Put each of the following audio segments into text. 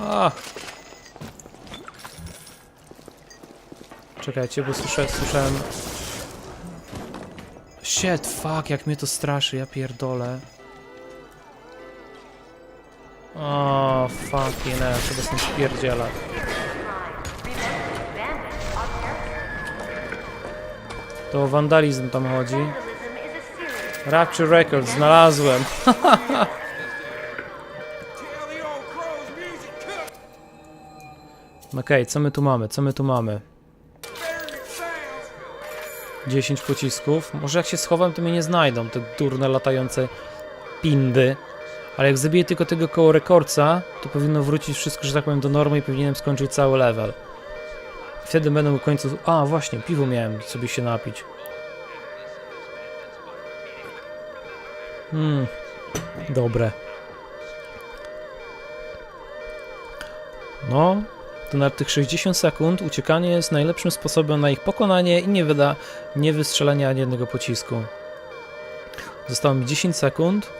A. Czekajcie, bo słyszę, słyszałem... Shit, fuck, jak mnie to straszy, ja pierdolę. O, fuck, nie, trzeba stąd spierdzielać. To o wandalizm tam chodzi. Rapture Records, znalazłem. Okej, co my tu mamy? Co my tu mamy? 10 pocisków. Może jak się schowam, to mnie nie znajdą, te durne latające pindy. Ale jak zabiję tylko tego koło rekordca, to powinno wrócić wszystko, że tak powiem, do normy i powinienem skończyć cały level. Wtedy będę w końcu... A, właśnie, piwo miałem sobie się napić. Hmm, dobre. No, to na tych 60 sekund uciekanie jest najlepszym sposobem na ich pokonanie i nie wyda, nie wystrzelania ani jednego pocisku. Zostało mi 10 sekund.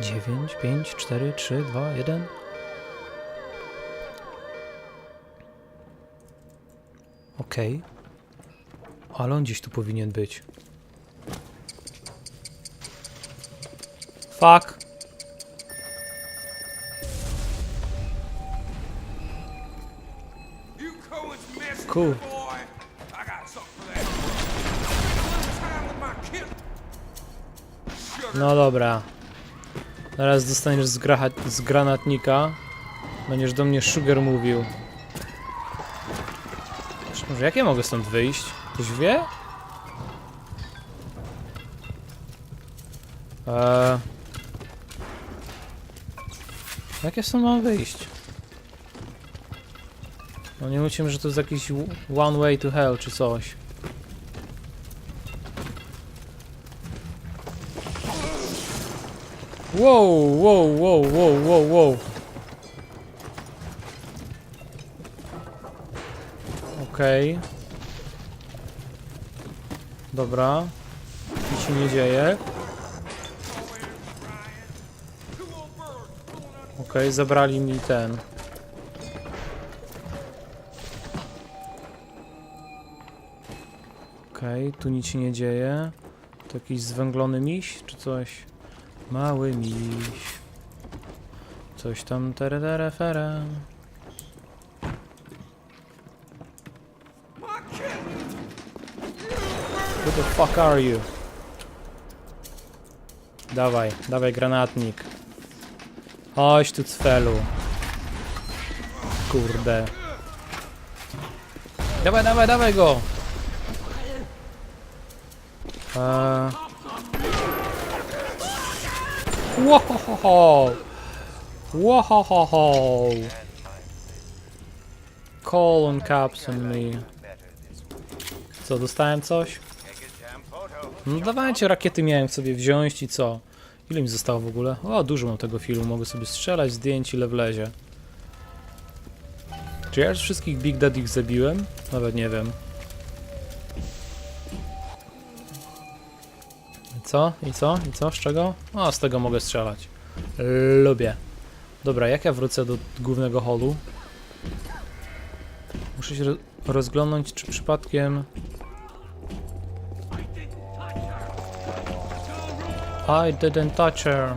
9, 5, 4, 3, 2, 1. Okej. Ale on gdzieś tu powinien być. Fuck. Sugar. No dobra. Teraz dostaniesz z, z granatnika. Będziesz do mnie Sugar mówił. Może jak ja mogę stąd wyjść? Ktoś wie? Eee... Jak ja stąd mam wyjść? No nie mówcie, że to jest jakiś one way to hell czy coś. Wow, wow, wow, wow, wow, wow. Okej. Dobra. Nic się nie dzieje. Okej, zabrali mi ten. Okej, tu nic się nie dzieje. To jakiś zwęglony miś, czy coś? Mały miś. Coś tam kid. Who the fuck are you? Dawaj, dawaj granatnik. Chodź tu cfelu. Kurde. Dawaj, dawaj, dawaj go! Eee... Łohohoho! Łohohoho! Call on caps on me. Co, dostałem coś? No dawajcie, rakiety miałem sobie wziąć i co? Ile mi zostało w ogóle? O, dużo mam tego filmu, mogę sobie strzelać, zdjęć ile wlezie. Czy ja już wszystkich Big Daddy zabiłem? Nawet nie wiem. Co? I co? I co? Z czego? O, z tego mogę strzelać. Lubię. Dobra, jak ja wrócę do głównego holu? Muszę się ro- rozglądnąć, czy przypadkiem... I didn't touch her.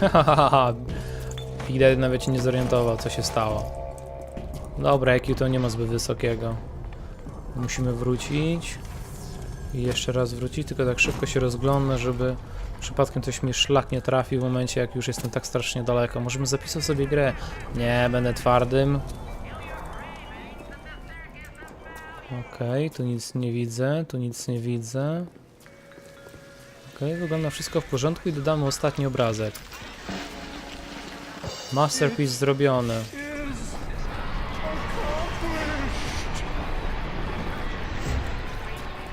Hahaha. Big nawet się nie zorientował, co się stało. Dobra, IQ to nie ma zbyt wysokiego. Musimy wrócić. I jeszcze raz wrócić, tylko tak szybko się rozglądnę, żeby przypadkiem ktoś mi szlak nie trafił w momencie, jak już jestem tak strasznie daleko. Możemy zapisać sobie grę. Nie, będę twardym. Okej, tu nic nie widzę, tu nic nie widzę. Okej, wygląda wszystko w porządku i dodamy ostatni obrazek. Masterpiece zrobiony.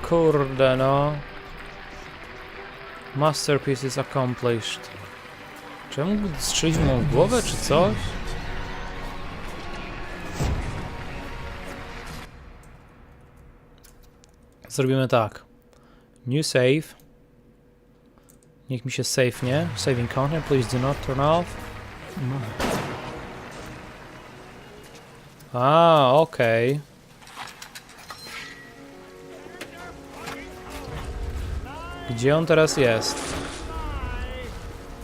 Kurde no. Masterpiece is accomplished. Mógłbym strzelić mu w głowę, czy coś? Zrobimy tak. New save. Niech mi się save, nie? Saving content, please do not turn off. A, okej. Gdzie on teraz jest?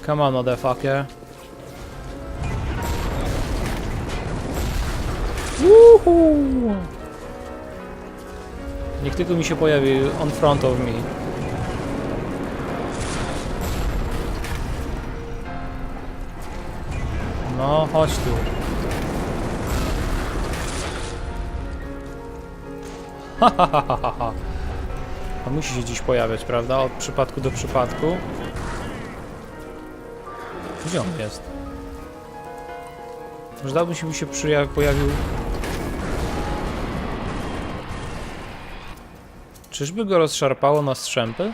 Come on, motherfucker. Woohoo! Niech tylko mi się pojawi on front of me. No, chodź tu. Ha, ha, ha, ha, ha. On musi się dziś pojawiać, prawda? Od przypadku do przypadku. Gdzie on jest? Może dałby się mi się pojawił... Czyżby go rozszarpało na strzępy?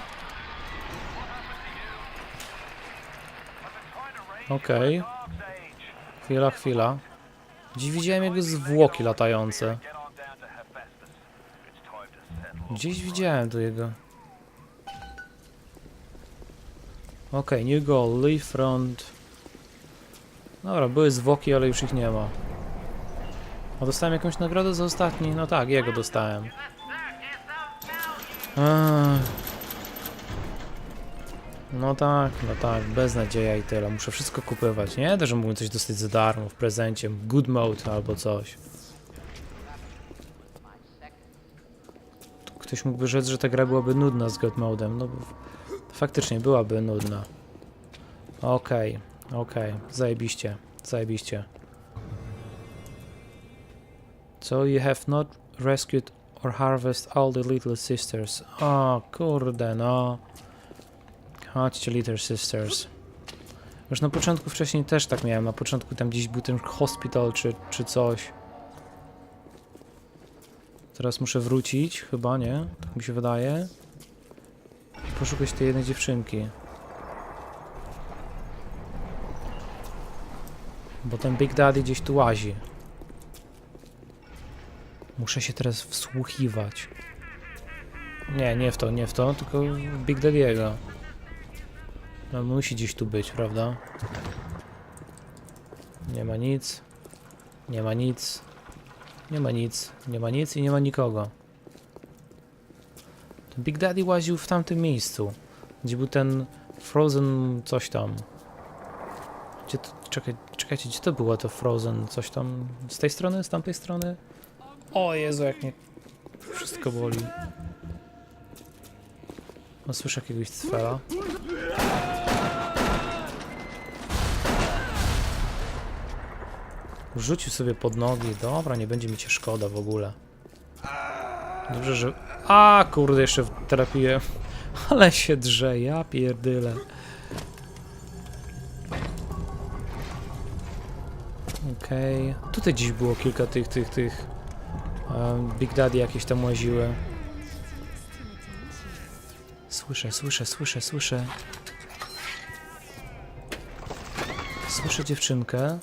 Okej. Chwila, chwila. Gdzieś widziałem jego zwłoki latające. Gdzieś widziałem to jego. Okej, new goal, leave front. Dobra, były zwłoki, ale już ich nie ma. A dostałem jakąś nagrodę za ostatni? No tak, jego dostałem. Ech. No tak, no tak, beznadzieja i tyle. Muszę wszystko kupywać, nie? Też mógłbym coś dostać za darmo w prezencie, good mode albo coś. Ktoś mógłby rzec, że ta gra byłaby nudna z god. No, bo faktycznie byłaby nudna. Okej, okej, zajebiście, zajebiście. So you have not rescued or harvest all the little sisters. O kurde, no. Chodźcie, Little Sisters. Już na początku wcześniej też tak miałem. Na początku tam gdzieś był ten hospital czy, czy coś. Teraz muszę wrócić, chyba, nie? Tak mi się wydaje. I poszukać tej jednej dziewczynki. Bo ten Big Daddy gdzieś tu łazi. Muszę się teraz wsłuchiwać. Nie, nie w to, nie w to, tylko w Big Daddy'ego. No musi gdzieś tu być, prawda? Nie ma nic. Nie ma nic. Nie ma nic. Nie ma nic i nie ma nikogo. Ten Big Daddy łaził w tamtym miejscu. Gdzie był ten Frozen coś tam. Gdzie to, czekaj, czekajcie, gdzie to było to Frozen coś tam? Z tej strony? Z tamtej strony? O Jezu, jak mnie wszystko boli. No słyszę jakiegoś cfela. Rzucił sobie pod nogi. Dobra, nie będzie mi cię szkoda w ogóle. Dobrze, że... A, kurde, jeszcze trafiłem. Ale się drze, ja pierdyle. Okej. Tutaj dziś było kilka tych, tych, tych... em, Big Daddy jakieś tam łaziły. Słyszę, słyszę, słyszę, słyszę. Słyszę dziewczynkę.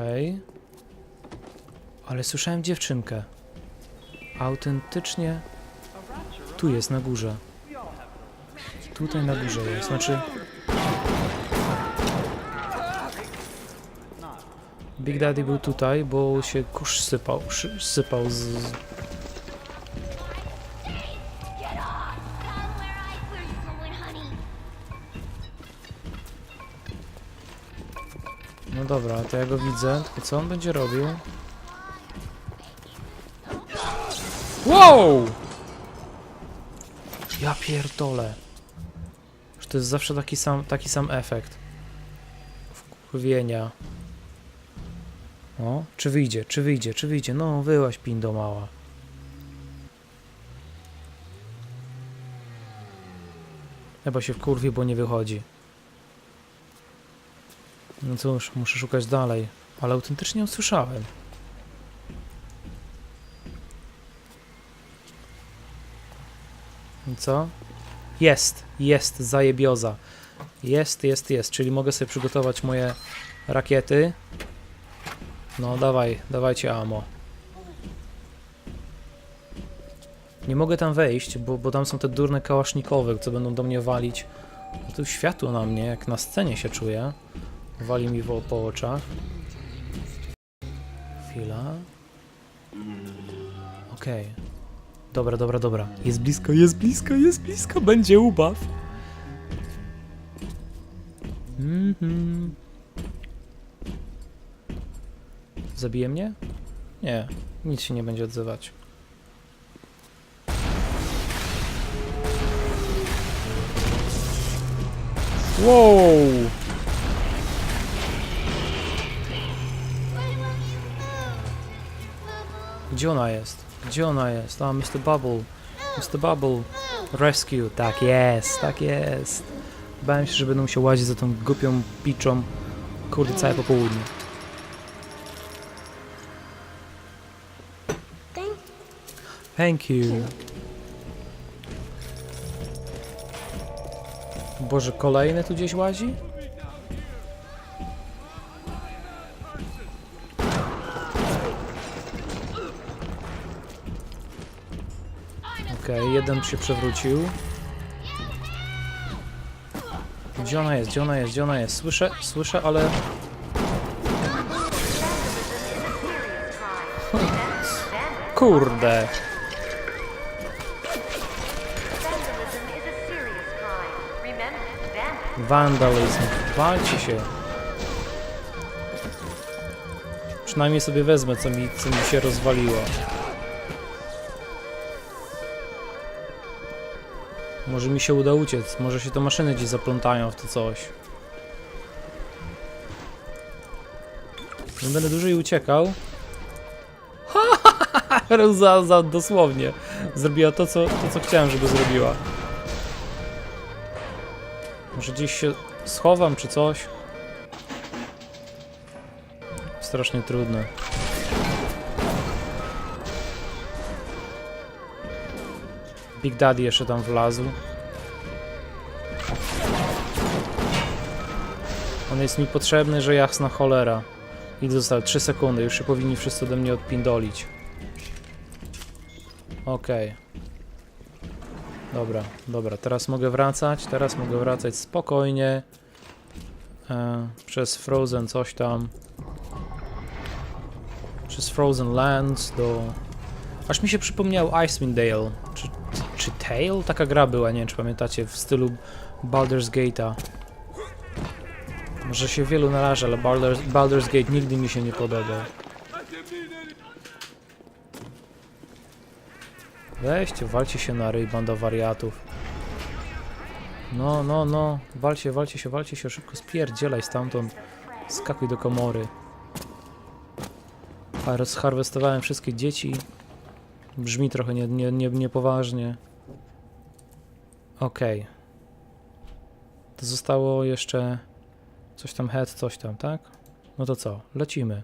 Okej. Ale słyszałem dziewczynkę. Autentycznie. Tu jest na górze. Tutaj na górze jest. Znaczy. Big Daddy był tutaj, bo się kurz sypał, sypał z... dobra, to ja go widzę, tylko co on będzie robił? Wow! Ja pierdolę. Że to jest zawsze taki sam, taki sam efekt. Wkurwienia. O, czy wyjdzie, czy wyjdzie, czy wyjdzie? No, wyłaś pindo mała. Chyba się wkurwi, bo nie wychodzi. No cóż, muszę szukać dalej. Ale autentycznie ją słyszałem. I co? Jest, jest, zajebioza. Jest, jest, jest, czyli mogę sobie przygotować moje rakiety. No dawaj, dawajcie amo. Nie mogę tam wejść, bo, bo tam są te durne kałasznikowe, co będą do mnie walić. No tu światło na mnie, jak na scenie się czuję. Wali mi wo- po oczach. Chwila. Okej. Dobra, dobra, dobra. Jest blisko, jest blisko, jest blisko. Będzie ubaw. Mhm. Zabije mnie? Nie, nic się nie będzie odzywać. Wow! Gdzie ona jest? Gdzie ona jest? A, Mr. Bubble. Mr. Bubble. Rescue. Tak jest, tak jest. Bałem się, że będę musiał łazić za tą głupią piczą. Kurde, całe popołudnie. Thank you. Boże, kolejny tu gdzieś łazi? Okej, jeden się przewrócił. Gdzie ona jest? Gdzie ona jest? Gdzie ona jest? Słyszę, słyszę, ale... Kurde. Wandalizm. Walcie się. Przynajmniej sobie wezmę, co mi, co mi się rozwaliło. Może mi się uda uciec, może się te maszyny gdzieś zaplątają w to coś. Będę dłużej uciekał. za, za, dosłownie. Zrobiła to co, to, co chciałem, żeby zrobiła. Może gdzieś się schowam czy coś? Strasznie trudne. Big Daddy jeszcze tam wlazł. On jest mi potrzebny, że jasna cholera. I zostały 3 sekundy, już się powinni wszyscy ode mnie odpindolić. Okej. Dobra, dobra, teraz mogę wracać, teraz mogę wracać spokojnie. E, przez Frozen coś tam. Przez Frozen Lands do... Aż mi się przypomniał Icewind Dale. Czy, czy Tale? Taka gra była, nie wiem czy pamiętacie, w stylu Baldur's Gate'a. Może się wielu naraża, ale Baldur's, Baldur's Gate nigdy mi się nie podobał. Weźcie, walcie się na ryj, banda wariatów. No, no, no, walcie, walcie się, walcie się, szybko spierdzielaj stamtąd. Skakuj do komory. A zharwestowałem wszystkie dzieci. Brzmi trochę nie, nie, nie, Okej. To zostało jeszcze coś tam head, coś tam, tak? No to co? Lecimy.